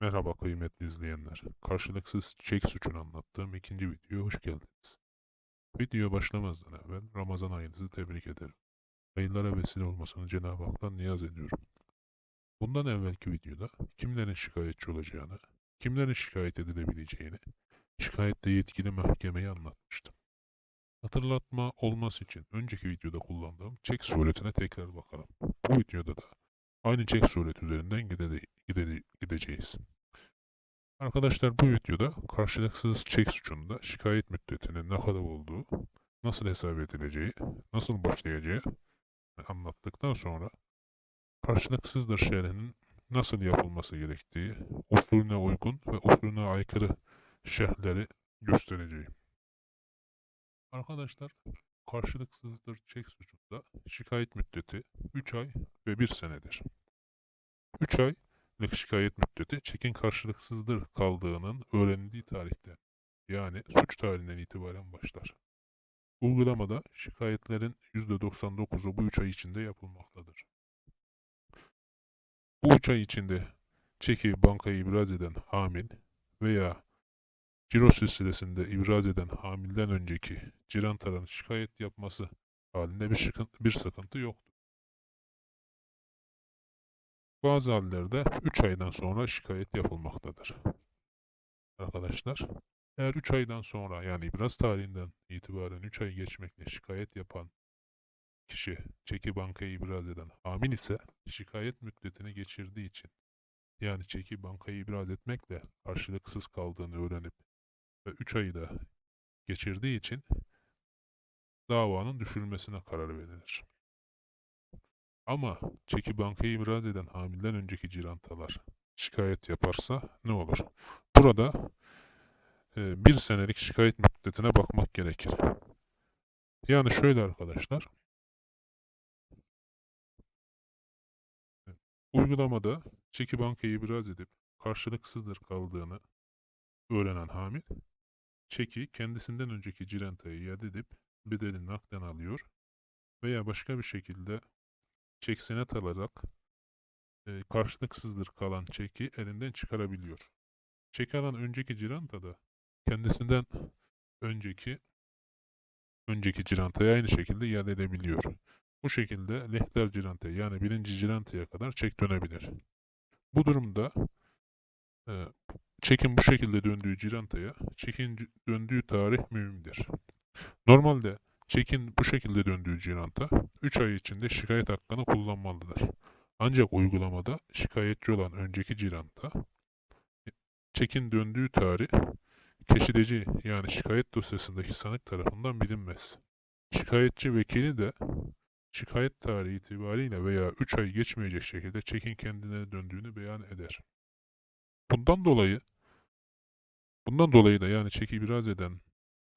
Merhaba kıymetli izleyenler. Karşılıksız çek suçunu anlattığım ikinci videoya hoş geldiniz. Video başlamazdan evvel Ramazan ayınızı tebrik ederim. Hayırlara vesile olmasını Cenab-ı Hak'tan niyaz ediyorum. Bundan evvelki videoda kimlerin şikayetçi olacağını, kimlerin şikayet edilebileceğini, şikayette yetkili mahkemeyi anlatmıştım. Hatırlatma olması için önceki videoda kullandığım çek suretine tekrar bakalım. Bu videoda da aynı çek sureti üzerinden gide- gide- gideceğiz. Arkadaşlar bu videoda karşılıksız çek suçunda şikayet müddetinin ne kadar olduğu, nasıl hesap edileceği, nasıl başlayacağı anlattıktan sonra karşılıksızdır şerhinin nasıl yapılması gerektiği, usulüne uygun ve usulüne aykırı şerhleri göstereceğim. Arkadaşlar karşılıksızdır çek suçunda şikayet müddeti 3 ay ve 1 senedir. 3 aylık şikayet müddeti çekin karşılıksızdır kaldığının öğrenildiği tarihte yani suç tarihinden itibaren başlar. Uygulamada şikayetlerin %99'u bu 3 ay içinde yapılmaktadır. Bu 3 ay içinde çeki bankaya ibraz eden hamil veya ciro silsilesinde ibraz eden hamilden önceki cirantaların şikayet yapması halinde bir, şıkın- bir sıkıntı yoktur. Bazı hallerde 3 aydan sonra şikayet yapılmaktadır. Arkadaşlar, eğer 3 aydan sonra yani ibraz tarihinden itibaren 3 ay geçmekle şikayet yapan kişi çeki bankaya ibraz eden hamil ise şikayet müddetini geçirdiği için yani çeki bankaya ibraz etmekle karşılıksız kaldığını öğrenip ve 3 ayı da geçirdiği için davanın düşürülmesine karar verilir. Ama çeki bankaya ibraz eden hamilden önceki cirantalar şikayet yaparsa ne olur? Burada e, bir senelik şikayet müddetine bakmak gerekir. Yani şöyle arkadaşlar. Uygulamada çeki bankaya ibraz edip karşılıksızdır kaldığını öğrenen hamil, çeki kendisinden önceki cirantayı iade edip bedelini nakden alıyor veya başka bir şekilde çek senet alarak e, karşılıksızdır kalan çeki elinden çıkarabiliyor. Çek alan önceki ciranta da kendisinden önceki önceki cirantaya aynı şekilde iade edebiliyor. Bu şekilde lehter cirantaya yani birinci cirantaya kadar çek dönebilir. Bu durumda e, çekin bu şekilde döndüğü cirantaya çekin döndüğü tarih mühimdir. Normalde çekin bu şekilde döndüğü ciranta 3 ay içinde şikayet hakkını kullanmalıdır. Ancak uygulamada şikayetçi olan önceki ciranta çekin döndüğü tarih keşideci yani şikayet dosyasındaki sanık tarafından bilinmez. Şikayetçi vekili de şikayet tarihi itibariyle veya 3 ay geçmeyecek şekilde çekin kendine döndüğünü beyan eder. Bundan dolayı bundan dolayı da yani çeki biraz eden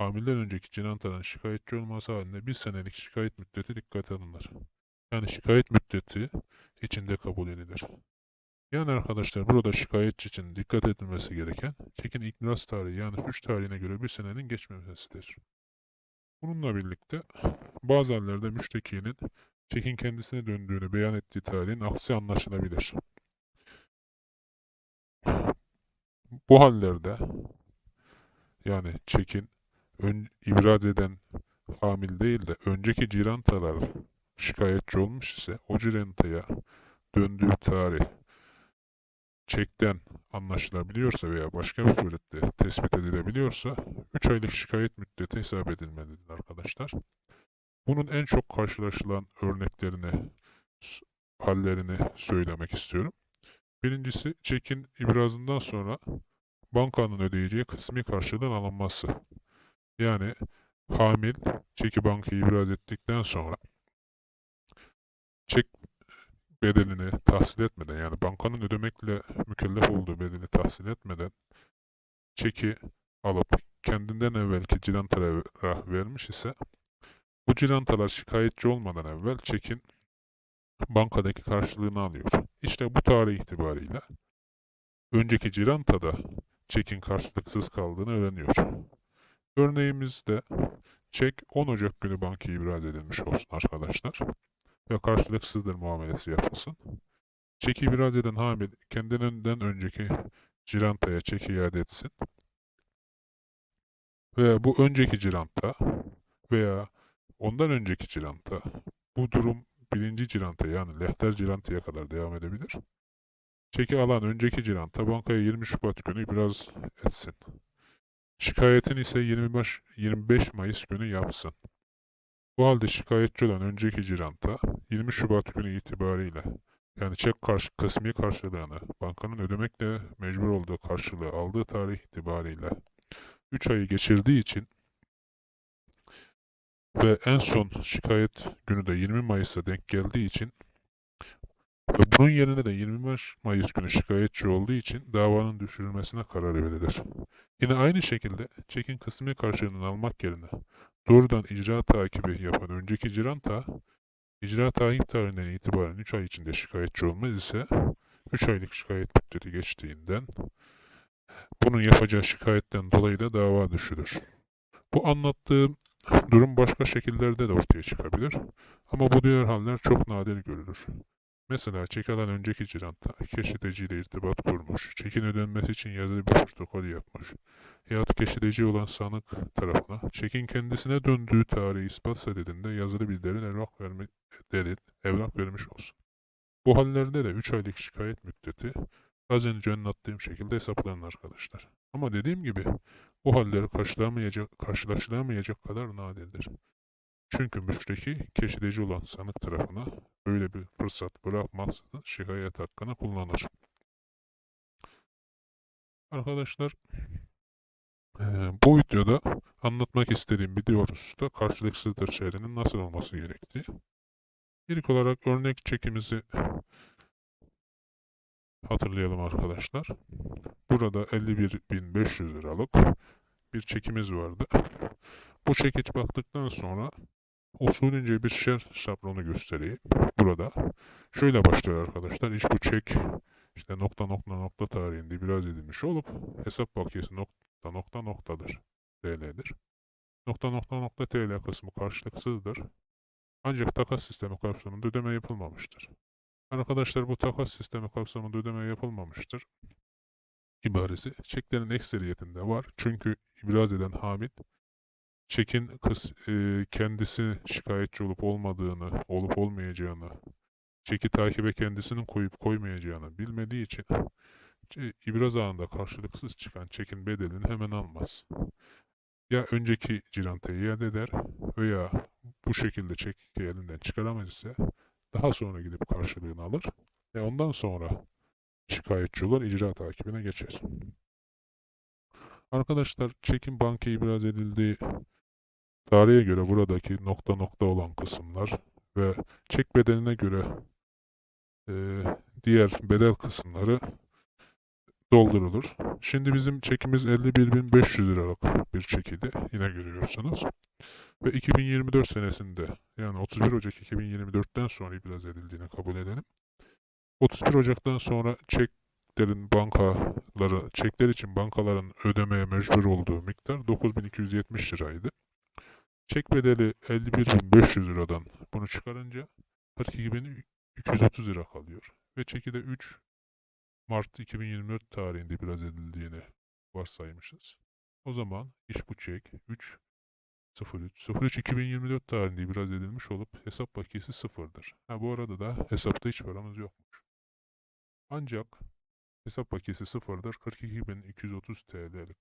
hamileden önceki cinantanın şikayetçi olması halinde bir senelik şikayet müddeti dikkate alınır. Yani şikayet müddeti içinde kabul edilir. Yani arkadaşlar burada şikayetçi için dikkat edilmesi gereken çekin ilk miras tarihi yani suç tarihine göre bir senenin geçmemesidir. Bununla birlikte bazı hallerde müştekinin çekin kendisine döndüğünü beyan ettiği tarihin aksi anlaşılabilir. Bu hallerde yani çekin ön, ibraz eden hamil değil de önceki cirantalar şikayetçi olmuş ise o cirantaya döndüğü tarih çekten anlaşılabiliyorsa veya başka bir surette tespit edilebiliyorsa 3 aylık şikayet müddeti hesap edilmelidir arkadaşlar. Bunun en çok karşılaşılan örneklerini, hallerini söylemek istiyorum. Birincisi çekin ibrazından sonra bankanın ödeyeceği kısmi karşılığın alınması. Yani hamil çeki bankayı ibraz ettikten sonra çek bedelini tahsil etmeden yani bankanın ödemekle mükellef olduğu bedeli tahsil etmeden çeki alıp kendinden evvelki cirantalara vermiş ise bu cirantalar şikayetçi olmadan evvel çekin bankadaki karşılığını alıyor. İşte bu tarih itibariyle önceki cirantada çekin karşılıksız kaldığını öğreniyor. Örneğimizde çek 10 Ocak günü bankaya ibraz edilmiş olsun arkadaşlar ve karşılıksızdır muamelesi yapılsın. Çeki ibraz eden hamil kendinden önceki cirantaya çeki iade etsin. Veya bu önceki ciranta veya ondan önceki ciranta bu durum birinci ciranta yani lehter cirantaya kadar devam edebilir. Çeki alan önceki ciranta bankaya 20 Şubat günü biraz etsin. Şikayetini ise 25, 25 Mayıs günü yapsın. Bu halde şikayetçi olan önceki ciranta 20 Şubat günü itibariyle yani çek karşı, kısmi karşılığını bankanın ödemekle mecbur olduğu karşılığı aldığı tarih itibariyle 3 ayı geçirdiği için ve en son şikayet günü de 20 Mayıs'a denk geldiği için bunun yerine de 25 Mayıs günü şikayetçi olduğu için davanın düşürülmesine karar verilir. Yine aynı şekilde çekin kısmi karşılığını almak yerine doğrudan icra takibi yapan önceki ciranta icra takip tarihinden itibaren 3 ay içinde şikayetçi olmaz ise 3 aylık şikayet müddeti geçtiğinden bunun yapacağı şikayetten dolayı da dava düşülür. Bu anlattığım durum başka şekillerde de ortaya çıkabilir ama bu diğer haller çok nadir görülür. Mesela çek alan önceki ciranta keşfediciyle irtibat kurmuş, çekin ödenmesi için yazılı bir protokol yapmış yahut keşfedici olan sanık tarafına çekin kendisine döndüğü tarihi ispat sededinde yazılı bir delil evrak, verme, delil, evrak vermiş olsun. Bu hallerde de 3 aylık şikayet müddeti az önce anlattığım şekilde hesaplanır arkadaşlar. Ama dediğim gibi bu halleri karşılaşılamayacak kadar nadirdir. Çünkü müşteki keşfedici olan sanık tarafına böyle bir fırsat bırakmaksızın şikayet hakkını kullanır. Arkadaşlar bu videoda anlatmak istediğim video hususta karşılıksızdır şehrinin nasıl olması gerektiği. İlk olarak örnek çekimizi hatırlayalım arkadaşlar. Burada 51.500 liralık bir çekimiz vardı. Bu çekiç baktıktan sonra usulünce bir şer şablonu göstereyim. Burada şöyle başlıyor arkadaşlar. İş bu çek işte nokta nokta nokta tarihinde biraz edilmiş olup hesap bakiyesi nokta nokta noktadır. TL'dir. Nokta nokta nokta TL kısmı karşılıksızdır. Ancak takas sistemi kapsamında ödeme yapılmamıştır. Arkadaşlar bu takas sistemi kapsamında ödeme yapılmamıştır. ibaresi çeklerin ekseriyetinde var. Çünkü ibraz eden Hamit çekin kıs, e, kendisi şikayetçi olup olmadığını, olup olmayacağını, çeki takibe kendisinin koyup koymayacağını bilmediği için ibraz anında karşılıksız çıkan çekin bedelini hemen almaz. Ya önceki cirantayı iade eder veya bu şekilde çeki elinden çıkaramaz ise daha sonra gidip karşılığını alır ve ondan sonra şikayetçi olur, icra takibine geçer. Arkadaşlar çekin bankaya ibraz edildiği tarihe göre buradaki nokta nokta olan kısımlar ve çek bedeline göre e, diğer bedel kısımları doldurulur. Şimdi bizim çekimiz 51.500 liralık bir çekiydi. Yine görüyorsunuz. Ve 2024 senesinde yani 31 Ocak 2024'ten sonra ibraz edildiğini kabul edelim. 31 Ocak'tan sonra çeklerin bankaları, çekler için bankaların ödemeye mecbur olduğu miktar 9270 liraydı. Çek bedeli 51.500 liradan bunu çıkarınca 42.230 lira kalıyor. Ve çeki de 3 Mart 2024 tarihinde ibraz edildiğini varsaymışız. O zaman iş bu çek 3 03 03 2024 tarihinde ibraz edilmiş olup hesap bakiyesi sıfırdır. Ha bu arada da hesapta hiç paramız yokmuş. Ancak hesap bakiyesi sıfırdır. 42.230 TL'lik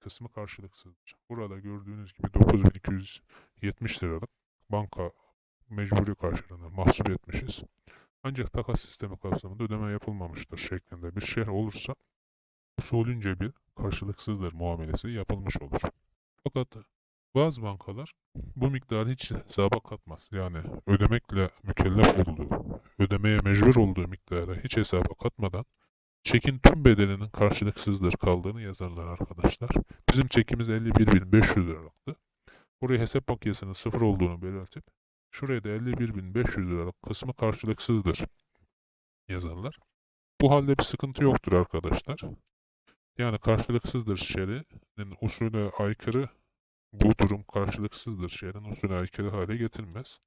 kısmı karşılıksızdır. Burada gördüğünüz gibi 9.270 liralık banka mecburi karşılığını mahsup etmişiz. Ancak takas sistemi kapsamında ödeme yapılmamıştır şeklinde bir şey olursa usulünce bir karşılıksızdır muamelesi yapılmış olur. Fakat bazı bankalar bu miktarı hiç hesaba katmaz. Yani ödemekle mükellef olduğu, ödemeye mecbur olduğu miktarı hiç hesaba katmadan çekin tüm bedelinin karşılıksızdır kaldığını yazarlar arkadaşlar. Bizim çekimiz 51.500 liralıktı. Buraya hesap bakiyesinin sıfır olduğunu belirtip şuraya da 51.500 liralık kısmı karşılıksızdır yazarlar. Bu halde bir sıkıntı yoktur arkadaşlar. Yani karşılıksızdır şerinin usulüne aykırı bu durum karşılıksızdır şerinin usulüne aykırı hale getirmez.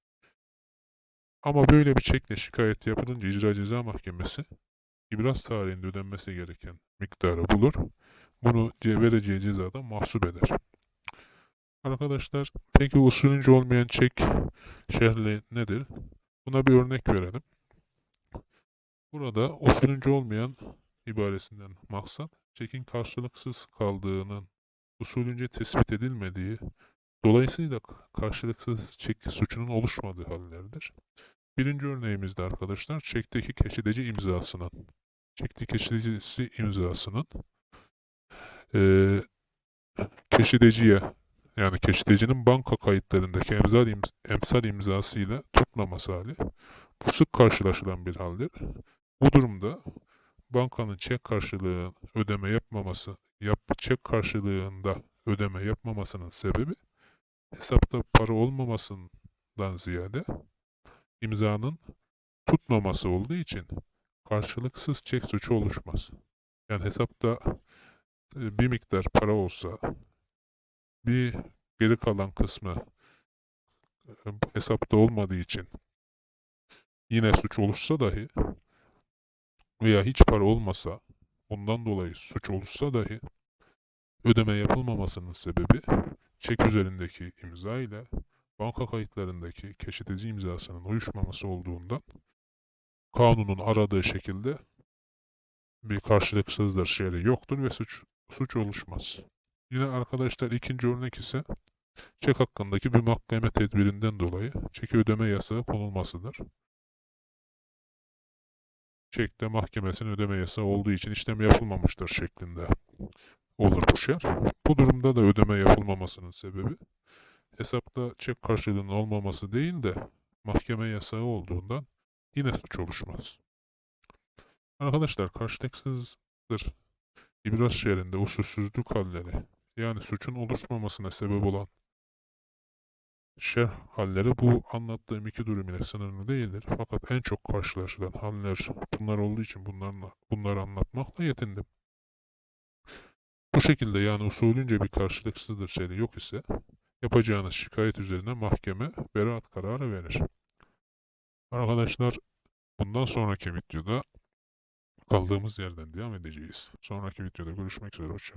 Ama böyle bir çekle şikayet yapılınca icra ceza mahkemesi ibraz tarihinde ödenmesi gereken miktarı bulur. Bunu ce- vereceği cezadan mahsup eder. Arkadaşlar peki usulünce olmayan çek şerhi nedir? Buna bir örnek verelim. Burada usulünce olmayan ibaresinden maksat çekin karşılıksız kaldığının usulünce tespit edilmediği, dolayısıyla karşılıksız çek suçunun oluşmadığı hallerdir. Birinci örneğimizde arkadaşlar çekteki keşideci imzasının, çekteki keşidecisi imzasının eee keşideciye yani keşidecinin banka kayıtlarındaki emsal, imz emsal imzasıyla tutmaması hali bu sık karşılaşılan bir haldir. Bu durumda bankanın çek karşılığı ödeme yapmaması, yap, çek karşılığında ödeme yapmamasının sebebi hesapta para olmamasından ziyade imzanın tutmaması olduğu için karşılıksız çek suçu oluşmaz. Yani hesapta e, bir miktar para olsa bir geri kalan kısmı e, hesapta olmadığı için yine suç oluşsa dahi veya hiç para olmasa ondan dolayı suç oluşsa dahi ödeme yapılmamasının sebebi çek üzerindeki imza ile banka kayıtlarındaki keşitici imzasının uyuşmaması olduğundan kanunun aradığı şekilde bir karşılıksızdır şerri yoktur ve suç suç oluşmaz. Yine arkadaşlar ikinci örnek ise çek hakkındaki bir mahkeme tedbirinden dolayı çeki ödeme yasağı konulmasıdır. Çekte mahkemesinin ödeme yasağı olduğu için işlem yapılmamıştır şeklinde olur bu şer. Bu durumda da ödeme yapılmamasının sebebi hesapta çek karşılığının olmaması değil de mahkeme yasağı olduğundan yine suç oluşmaz. Arkadaşlar karşılıksızdır ibraz şehrinde usulsüzlük halleri yani suçun oluşmamasına sebep olan şerh halleri bu anlattığım iki durum ile sınırlı değildir. Fakat en çok karşılaşılan haller bunlar olduğu için bunlarla, bunları anlatmakla yetindim. Bu şekilde yani usulünce bir karşılıksızdır şeyi yok ise yapacağınız şikayet üzerine mahkeme beraat kararı verir. Arkadaşlar bundan sonraki videoda kaldığımız yerden devam edeceğiz. Sonraki videoda görüşmek üzere. Hoşçakalın.